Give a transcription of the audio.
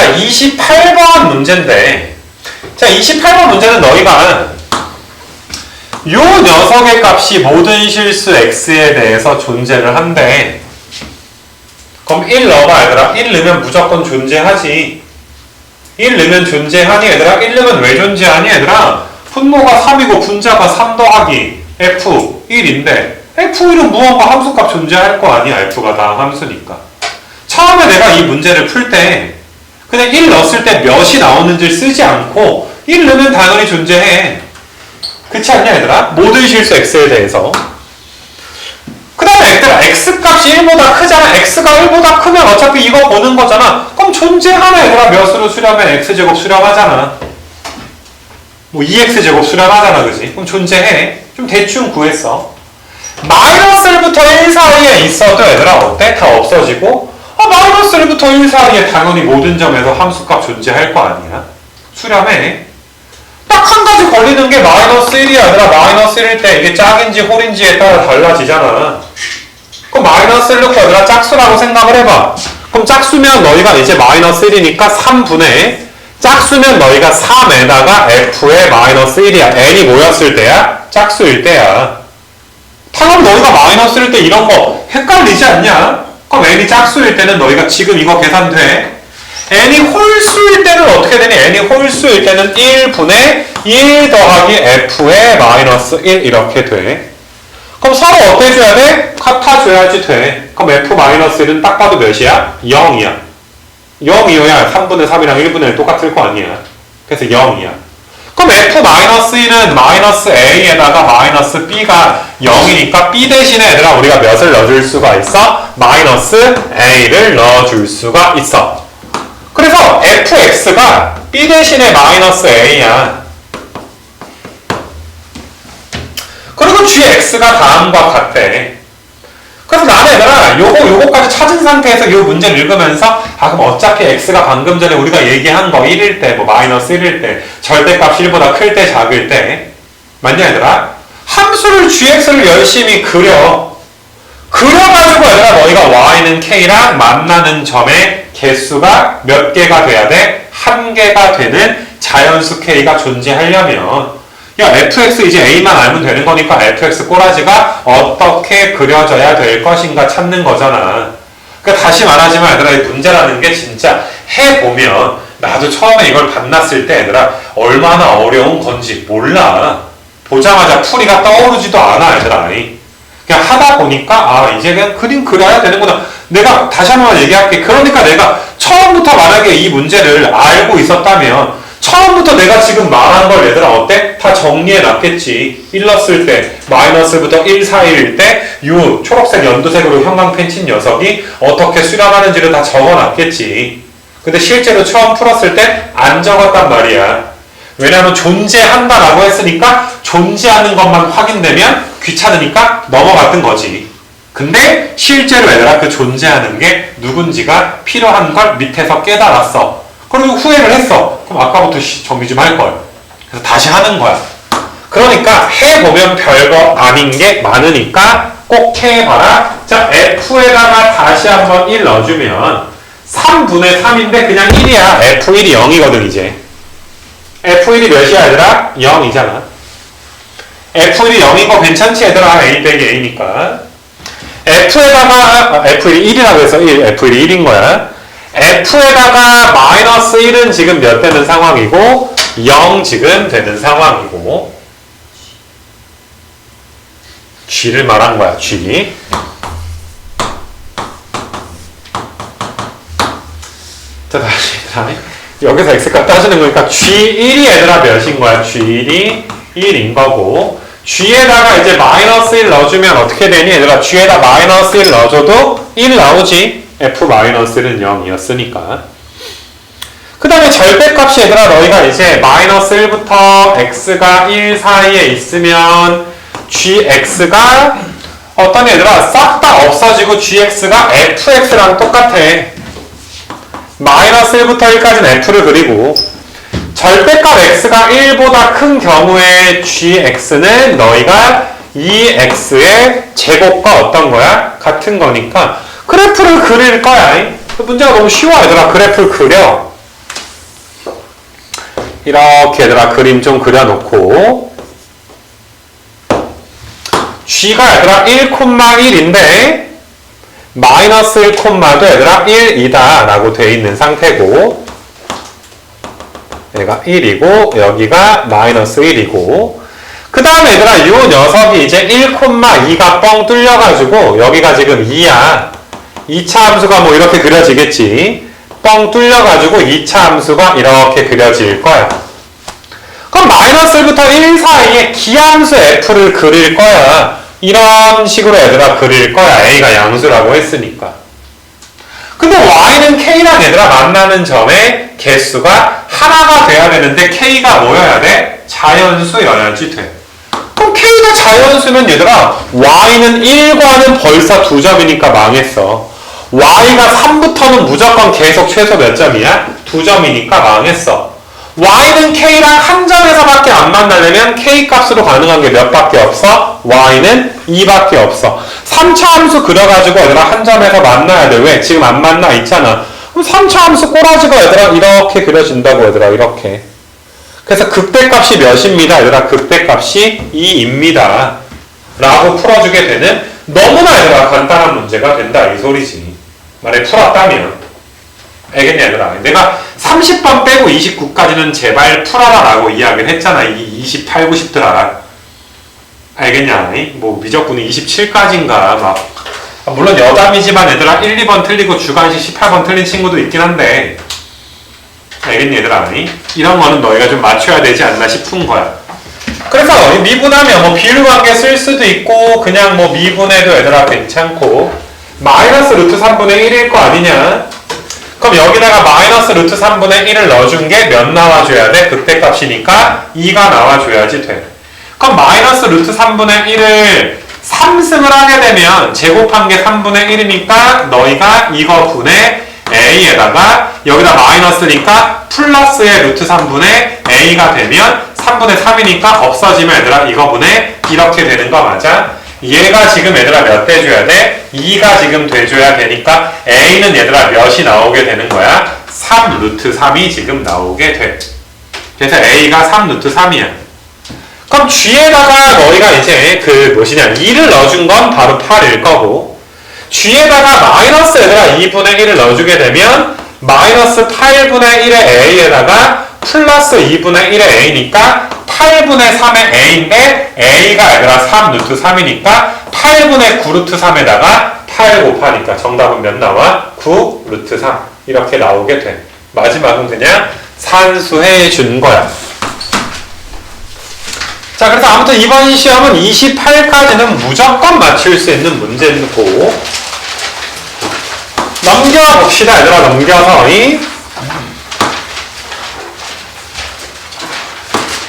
자, 28번 문제인데, 자, 28번 문제는 너희가 요 녀석의 값이 모든 실수 x에 대해서 존재를 한대. 그럼 1 넣어봐, 얘들아. 1 넣으면 무조건 존재하지. 1 넣으면 존재하니, 얘들아. 1 넣으면 왜 존재하니, 얘들아? 분모가 3이고 분자가 3 더하기 f 1인데 f1은 무언가 함수값 존재할 거 아니야, f가 다 함수니까. 처음에 내가 이 문제를 풀 때 그냥 1 넣었을 때 몇이 나오는지를 쓰지 않고 1 넣으면 당연히 존재해. 그렇지 않냐 얘들아? 모든 실수 x에 대해서 그 다음에 얘들아 x값이 1보다 크잖아 x가 1보다 크면 어차피 이거 보는 거잖아 그럼 존재하네 얘들아 몇으로 수렴해 x제곱 수렴하잖아 뭐 2x제곱 수렴하잖아 그지? 그럼 존재해 좀 대충 구했어 마이너스 1부터 1 사이에 있어도 얘들아 어때? 다 없어지고 아 마이너스 1부터 1 사이에 당연히 모든 점에서 함수값 존재할 거 아니야 수렴해 딱 한 가지 걸리는 게 마이너스 1이 아니라 마이너스 1일 때 이게 짝인지 홀인지에 따라 달라지잖아. 그럼 마이너스 1 넣고 얘들아 짝수라고 생각을 해봐. 그럼 짝수면 너희가 이제 마이너스 1이니까 3분의 짝수면 너희가 3에다가 f의 마이너스 1이야. n이 뭐였을 때야? 짝수일 때야. 당연 너희가 마이너스일 때 이런 거 헷갈리지 않냐? 그럼 n이 짝수일 때는 너희가 지금 이거 계산돼. n이 홀수일 때는 어떻게 되니? n이 홀수일 때는 1분의 1 더하기 f의 마이너스 1 이렇게 돼. 그럼 서로 어때 줘야 돼? 같아줘야지 돼. 그럼 f 마이너스 1은 딱 봐도 몇이야? 0이야. 0이어야 3분의 3이랑 1분의 1 똑같을 거 아니야. 그래서 0이야. 그럼 f 마이너스 1은 마이너스 a에다가 마이너스 b가 0이니까 b 대신에 얘들아 우리가 몇을 넣어줄 수가 있어? 마이너스 a를 넣어줄 수가 있어. 그래서 fx가 b 대신에 마이너스 a야. 그리고 gx가 다음과 같아. 요거 요거까지 찾은 상태에서 요 문제를 읽으면서 아 그럼 어차피 x가 방금 전에 우리가 얘기한 거 1일 때 뭐 마이너스 1일 때 절대값 1보다 클 때 작을 때 맞냐 얘들아? 함수를 gx를 열심히 그려 그려가지고 얘들아 너희가 y는 k랑 만나는 점의 개수가 몇 개가 돼야 돼? 한 개가 되는 자연수 k가 존재하려면 야 fx 이제 a만 알면 되는 거니까 fx 꼬라지가 어떻게 그려져야 될 것인가 찾는 거잖아. 그러니까 다시 말하지만 얘들아 이 문제라는 게 진짜 해보면 나도 처음에 이걸 만났을 때 얘들아 얼마나 어려운 건지 몰라. 보자마자 풀이가 떠오르지도 않아 얘들아. 그냥 하다 보니까 아 이제 그냥 그림 그려야 되는구나. 내가 다시 한 번 얘기할게. 그러니까 내가 처음부터 만약에 이 문제를 알고 있었다면 처음부터 내가 지금 말한 걸 얘들아 어때? 다 정리해 놨겠지 1 넣었을 때 마이너스부터 1 사이일 때 요 초록색 연두색으로 형광 펜친 녀석이 어떻게 수렴하는지를 다 적어 놨겠지 근데 실제로 처음 풀었을 때 안 적었단 말이야 왜냐하면 존재한다라고 했으니까 존재하는 것만 확인되면 귀찮으니까 넘어갔던 거지. 근데 실제로 얘들아 그 존재하는 게 누군지가 필요한 걸 밑에서 깨달았어. 그리고 후회를 했어. 그럼 아까부터 씨, 정리 좀 할 걸. 그래서 다시 하는 거야. 그러니까 해보면 별거 아닌 게 많으니까 꼭 해봐라. 자, F에다가 다시 한번 1 넣어주면 3분의 3인데 그냥 1이야. F1이 0이거든 이제. F1이 몇이야 얘들아? 0이잖아. F1이 0인 거 괜찮지 얘들아? A 빼기 A니까. F에다가 아, F1이 1이라고 해서 1, F1이 1인 거야. F에다가 마이너스 1은 지금 몇 되는 상황이고 0 지금 되는 상황이고 G를 말한 거야 G. 자 다시 다시 여기서 x값 따지는 거니까 g1이 얘들아 몇인 거야? g1이 1인 거고 g에다가 이제 마이너스 1 넣어주면 어떻게 되니? 얘들아 g에다 마이너스 1 넣어줘도 1 나오지 f 마이너스 1은 0이었으니까 그 다음에 절대값이 얘들아 너희가 이제 마이너스 1부터 x가 1 사이에 있으면 gx가 어떤 얘들아 싹 다 없어지고 gx가 fx랑 똑같아 마이너스 1부터 1까지는 f를 그리고 절대값 x가 1보다 큰 경우에 gx는 너희가 2x의 제곱과 어떤 거야? 같은 거니까 그래프를 그릴 거야. 문제가 너무 쉬워 얘들아. 그래프를 그려. 이렇게 얘들아 그림 좀 그려놓고 G가 얘들아 1,1인데 마이너스 1콤마도 얘들아 1이다 라고 돼 있는 상태고 얘가 1이고 여기가 마이너스 1이고 그 다음에 얘들아 요 녀석이 이제 1콤마2가 뻥 뚫려가지고 여기가 지금 2야 2차 함수가 뭐 이렇게 그려지겠지? 뻥 뚫려가지고 2차 함수가 이렇게 그려질 거야. 그럼 마이너스 1부터 1 사이에 기함수 f를 그릴 거야. 이런 식으로 얘들아 그릴 거야. A가 양수라고 했으니까. 근데 y는 k랑 얘들아 만나는 점의 개수가 하나가 돼야 되는데 k가 뭐여야 돼? 자연수여야지 돼. 그럼 k가 자연수면 얘들아 y는 1과는 벌써 두 점이니까 망했어 y가 3부터는 무조건 계속 최소 몇 점이야? 두 점이니까 망했어. y는 k랑 한 점에서밖에 안 만나려면 k 값으로 가능한 게 몇 밖에 없어? y는 2밖에 없어. 3차 함수 그려가지고 얘들아 한 점에서 만나야 돼. 왜? 지금 안 만나 있잖아. 그럼 3차 함수 꼬라지가 얘들아 이렇게 그려진다고 얘들아 이렇게. 그래서 극대값이 몇입니다? 얘들아 극대값이 2입니다. 라고 풀어주게 되는 너무나 얘들아 간단한 문제가 된다 이 소리지 만약에 풀었다면 알겠냐 얘들아 내가 30번 빼고 29까지는 제발 풀어라 라고 이야기를 했잖아 이 28, 90들아? 알겠냐 뭐 미적분이 27까지인가 막. 아, 물론 여담이지만 얘들아 1, 2번 틀리고 주관식 18번 틀린 친구도 있긴 한데. 알겠니 얘들아 이런 거는 너희가 좀 맞춰야 되지 않나 싶은 거야. 그래서 미분하면 뭐 비율 관계 쓸 수도 있고 그냥 뭐 미분해도 얘들아 괜찮고 마이너스 루트 3분의 1일 거 아니냐 그럼 여기다가 마이너스 루트 3분의 1을 넣어준 게 몇 나와줘야 돼? 극대값이니까 2가 나와줘야지 돼. 그럼 마이너스 루트 3분의 1을 3승을 하게 되면 제곱한 게 3분의 1이니까 너희가 이거 분의 a에다가 여기다 마이너스니까 플러스의 루트 3분의 a가 되면 3분의 3이니까 없어지면 얘들아 이거 분의 이렇게 되는 거 맞아? 얘가 지금 얘들아 몇 돼줘야 돼? 2가 지금 돼줘야 되니까 a는 얘들아 몇이 나오게 되는 거야? 3 루트 3이 지금 나오게 돼. 그래서 a가 3 루트 3이야. 그럼 g에다가 너희가 이제 그 무엇이냐 2를 넣어준 건 바로 8일 거고 g에다가 마이너스 얘들아 2분의 1을 넣어주게 되면 마이너스 8분의 1의 a에다가 플러스 2분의 1의 a니까 8분의 3의 a인데 a가 얘들아 3 루트 3이니까 8분의 9 루트 3에다가 8 곱하니까 정답은 몇 나와? 9 루트 3 이렇게 나오게 돼. 마지막은 그냥 산수해 준 거야. 자 그래서 아무튼 이번 시험은 28까지는 무조건 맞출 수 있는 문제고. 넘겨봅시다 얘들아. 넘겨서 이